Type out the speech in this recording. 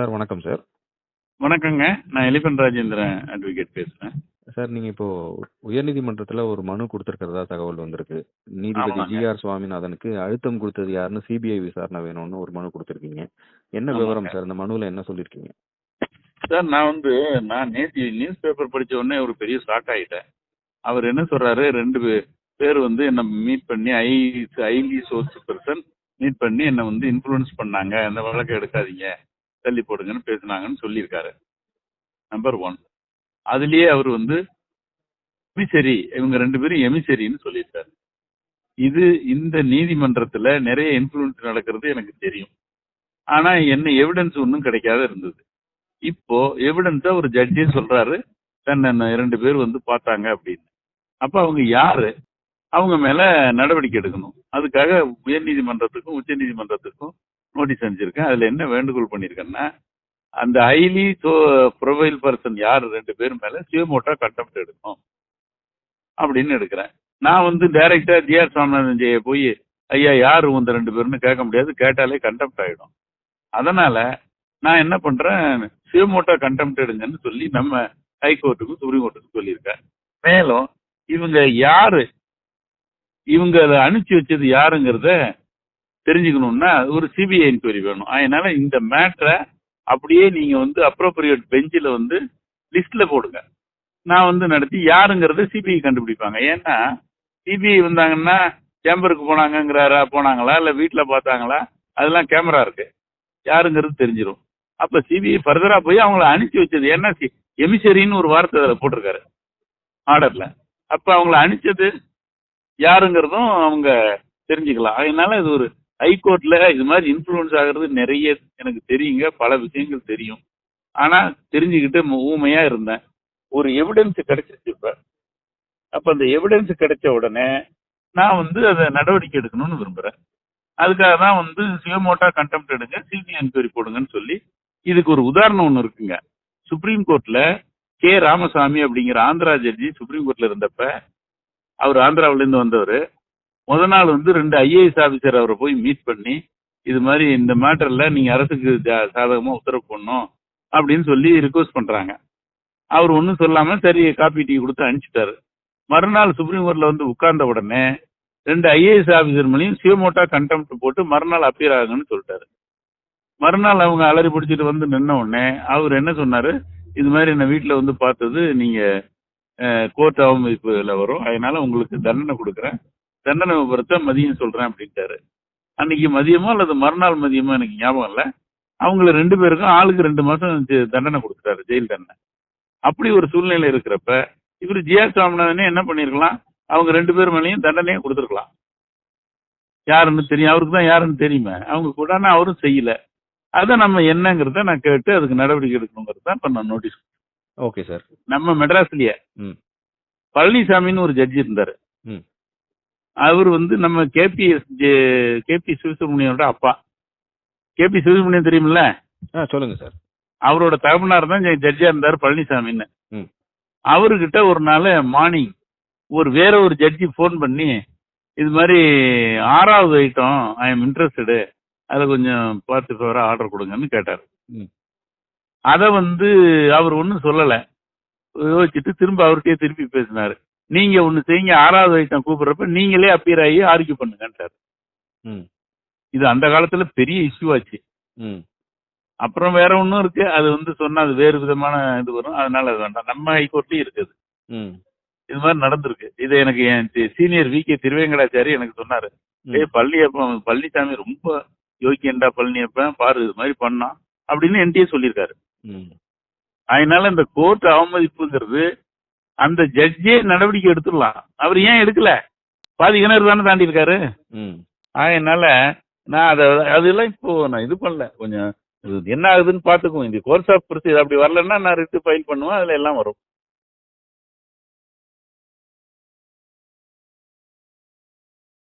Sir வணக்கம் sir. வணக்கங்க. நான் எலிஃபண்ட் ராஜேந்திரன் அட்வொகேட் பேசுறேன். சார் நீங்க இப்போ உயர்நீதிமன்றத்துல ஒரு மனு குடுத்திருக்கிறதா தகவல் வந்திருக்கு. நீதிபதி ஆமாங்க. ஜி.ஆர். சுவாமிநாதனுக்கு அழுத்தம் குடுத்தது யாருன்னு சிபிஐ விசாரணை வேணும்னு ஒரு மனு குடுத்திருக்கீங்க. என்ன. விவரம் சார்? இந்த மனுவுல என்ன சொல்லியிருக்கீங்க? சார் நான் வந்து நான் நேத்து நியூஸ் பேப்பர் படிச்ச உடனே ஒரு பெரிய ஷாக் ஆயிட்டேன். அவர் என்ன சொல்றாரு 2 பே பேர் வந்து என்ன மீட் பண்ணி I highly source person meet பண்ணி என்ன வந்து இன்ஃப்ளூயன்ஸ் பண்ணாங்க. அந்த வழக்க எடுக்காதீங்க. தள்ளி போடுங்கன்னு பேசுனாங்கன்னு சொல்லியிருக்காரு. நம்பர் 1. அதிலேயே அவர் வந்து எமிசரி இவங்க ரெண்டு பேரும் எமிசரின்னு சொல்லியிருக்காரு. இது இந்த நீதிமன்றத்துல நிறைய இன்ஃப்ளூயன்ஸ் நடக்கிறது எனக்கு தெரியும். ஆனா என்ன எவிடன்ஸ் ஒண்ணும் கிடைக்காத இருந்தது. இப்போ எவிடன்ஸா ஒரு ஜட்ஜே சொல்றாரு தன்னை ரெண்டு பேர் வந்து பார்த்தாங்க அப்படின்னு. அப்ப அவங்க யாரு? அவங்க மேல நடவடிக்கை எடுக்கணும். அதுக்காக உயர்நீதிமன்றத்துக்கும் உச்சநீதிமன்றத்துக்கும் நோட்டீஸ் அனுப்பிச்சிருக்கேன். அதுல என்ன வேண்டுகோள் பண்ணியிருக்கேன்னா அந்த ஹைலி சோ ப்ரொஃபைல் பர்சன் யார் ரெண்டு பேரும் மேல சிவமோட்டா கண்டெம்ட் எடுக்கணும். அப்படின்னு எடுக்கிறேன். நான் வந்து டைரக்டா ஜி.ஆர். சாமிநாதன் ஜெய போய் ஐயா யார் உந்த ரெண்டு பேர்னு கேட்க முடியாது. கேட்டாலே கண்டெம்ட் ஆகிடும் அதனால நான் என்ன பண்றேன் சிவமோட்டா கண்டெம்ட் எடுங்கன்னு சொல்லி நம்ம ஹைகோர்ட்டுக்கும் சுப்ரீம் கோர்ட்டுக்கும் சொல்லியிருக்கேன். மேலும் இவங்க யாரு? இவங்க அதை அனுப்பிச்சு வச்சது யாருங்கிறத தெரிஞ்சுக்கணும்னா ஒரு சிபிஐ என்கொயரி வேணும். அதனால இந்த மேட்டரை அப்படியே நீங்க வந்து அப்ரோப்ரியேட் பெஞ்சில் வந்து லிஸ்ட்ல போடுங்க. நான் வந்து நடத்தி யாருங்கிறத சிபிஐ கண்டுபிடிப்பாங்க. ஏன்னா சிபிஐ வந்தாங்கன்னா சேம்பருக்கு போனாங்கங்கிறாரா போனாங்களா இல்லை வீட்டில் பார்த்தாங்களா அதெல்லாம் கேமரா இருக்கு. யாருங்கிறது தெரிஞ்சிடும் அப்போ சிபிஐ ஃபர்தராக போய் அவங்கள அனுப்பிச்சி வச்சது ஏன்னா சி எமிசரின்னு ஒரு வார்த்தை அதில் போட்டிருக்காரு. ஆர்டரில் அப்போ அவங்கள அனுப்பிச்சது யாருங்கிறதும் அவங்க தெரிஞ்சுக்கலாம். அதனால இது ஒரு ஹைகோர்ட்ல இது மாதிரி இன்ஃப்ளூயன்ஸ் ஆகிறது நிறைய எனக்கு தெரியுங்க. பல விஷயங்கள் தெரியும். ஆனா தெரிஞ்சுக்கிட்டு மு- ஊமையா இருந்தேன். ஒரு எவிடன்ஸ் கிடைச்சிருச்சு இப்ப. அப்ப அந்த எவிடன்ஸ் கிடைச்ச உடனே நான் வந்து அதை நடவடிக்கை எடுக்கணும்னு விரும்புறேன். அதுக்காக தான் வந்து சுயமோட்டா கண்டெம்ட் எடுங்க சிபிஐ என்கொயரி போடுங்கன்னு சொல்லி இதுக்கு ஒரு உதாரணம் ஒன்று இருக்குங்க. சுப்ரீம் கோர்ட்ல கே ராமசாமி அப்படிங்கிற ஆந்திரா ஜட்ஜி சுப்ரீம் கோர்ட்ல இருந்தப்ப அவர் ஆந்திராவிலேருந்து வந்தவர் முத நாள் வந்து ரெண்டு ஐஏஎஸ் ஆபிசர் அவரை போய் மீட் பண்ணி இது மாதிரி இந்த மேட்டர்ல நீங்க அரசுக்கு சாதகமா உத்தரவு போடணும் அப்படின்னு சொல்லி ரிக்வஸ்ட் பண்றாங்க. அவர் ஒன்றும் சொல்லாம சரி காப்பி டீ கொடுத்து அனுப்பிச்சிட்டாரு. மறுநாள் சுப்ரீம் கோர்ட்ல வந்து உட்கார்ந்த உடனே ரெண்டு ஐஏஎஸ் ஆபிசர் மேலேயும் சிவமோட்டா கண்டெம்ட் போட்டு மறுநாள் அப்பீர் ஆகுங்கன்னு சொல்லிட்டாரு. மறுநாள் அவங்க அலறி பிடிச்சிட்டு வந்து நின்ன உடனே அவர் என்ன சொன்னாரு? இது மாதிரி என்ன வீட்டில் வந்து பார்த்தது நீங்க கோர்ட் அவமதிப்புல வரும். அதனால உங்களுக்கு தண்டனை கொடுக்குறேன். தண்டனை விவரத்தை மதியம் சொல்றேன் அப்படின்ட்டாரு. அன்னைக்கு மதியமோ அல்லது மறுநாள் மதியமோ எனக்கு ஞாபகம் இல்ல. அவங்கள ரெண்டு பேருக்கும் ஆளுக்கு ரெண்டு மாசம் ஜெ- தண்டனை கொடுத்துட்டாரு ஜெயில் தண்டனை. அப்படி ஒரு சூழ்நிலை இருக்கிறப்ப இவர் ஜிஆர் சுவாமிநாதனே என்ன பண்ணிருக்கலாம்? அவங்க ரெண்டு பேர் மேலேயும் தண்டனையே கொடுத்துருக்கலாம். யாருன்னு தெரியும் அவருக்கு தான் யாருன்னு தெரியுமே. அவங்க கூட அவரும் செய்யல. அதை நம்ம என்னங்கிறத நான் கேட்டு அதுக்கு நடவடிக்கை எடுக்கணுங்கிறது தான் இப்ப நான் நோட்டீஸ் ஓகே சார். நம்ம மெட்ராஸ்லயே. ம். பழனிசாமின்னு ஒரு ஜட்ஜி இருந்தாரு. அவர் வந்து நம்ம கேபிஎஸ் கேபி சிவசுப்ரமணியனோட அப்பா கேபி சிவசுப்ரமணியன் தெரியுமில்ல ஆ சொல்லுங்க சார். அவரோட தகப்பனார் தான் ஜட்ஜா இருந்தாரு பழனிசாமின்னு. அவர்கிட்ட ஒரு நாள் மார்னிங் ஒரு வேற ஒரு ஜட்ஜி ஃபோன் பண்ணி இது மாதிரி ஆறாவது ஐட்டம் ஐ எம் இன்ட்ரெஸ்டடு அதை கொஞ்சம் பார்த்து ஃபேவரா ஆர்டர் கொடுங்கன்னு கேட்டார் ம். அதை வந்து அவர் ஒன்றும் சொல்லலை யோசிச்சுட்டு திரும்ப அவர்கிட்டயே திருப்பி பேசினாரு நீங்க ஒன்று செய்யுங்க ஆறாவது ஐட்டம் கூப்பிடுறப்ப நீங்களே அப்பீர் ஆகி ஆர்கியூ பண்ணுங்கன்றாரு. இது அந்த காலத்துல பெரிய இஷ்யூ ஆச்சு. ம். அப்புறம் வேற ஒன்றும் இருக்கு. அது வந்து சொன்னா அது வேறு விதமான இது வரும். அதனால அது வேண்டாம். நம்ம ஹைகோர்ட்லயும் இருக்குது. இது மாதிரி நடந்திருக்கு. இது எனக்கு என் சீனியர் வி கே திருவேங்கடாச்சாரி எனக்கு சொன்னாரு. ம். ஏய் பழனியப்பன் பழனிசாமி ரொம்ப யோக்கியண்டா பழனியப்பன் பாரு இது மாதிரி பண்ணான் அப்படின்னு என்கிட்டயே சொல்லியிருக்காரு. அதனால இந்த கோர்ட் அவமதிப்புங்கிறது அந்த ஜட்ஜே நடவடிக்கை எடுத்துடலாம். அவர் ஏன் எடுக்கல? பாதி கிணறு தானே தாண்டி இருக்காரு. அதனால நான் அதை அதெல்லாம் இப்போ நான் இது பண்ணல. கொஞ்சம் இது என்ன ஆகுதுன்னு பாத்துக்குவோம் இந்த கோர்ஸ் ஆஃப் ப்ரொசீஜர் அப்படி வரலன்னா நான் ரிட்டு ஃபைல் பண்ணுவேன் அதுல எல்லாம் வரும்.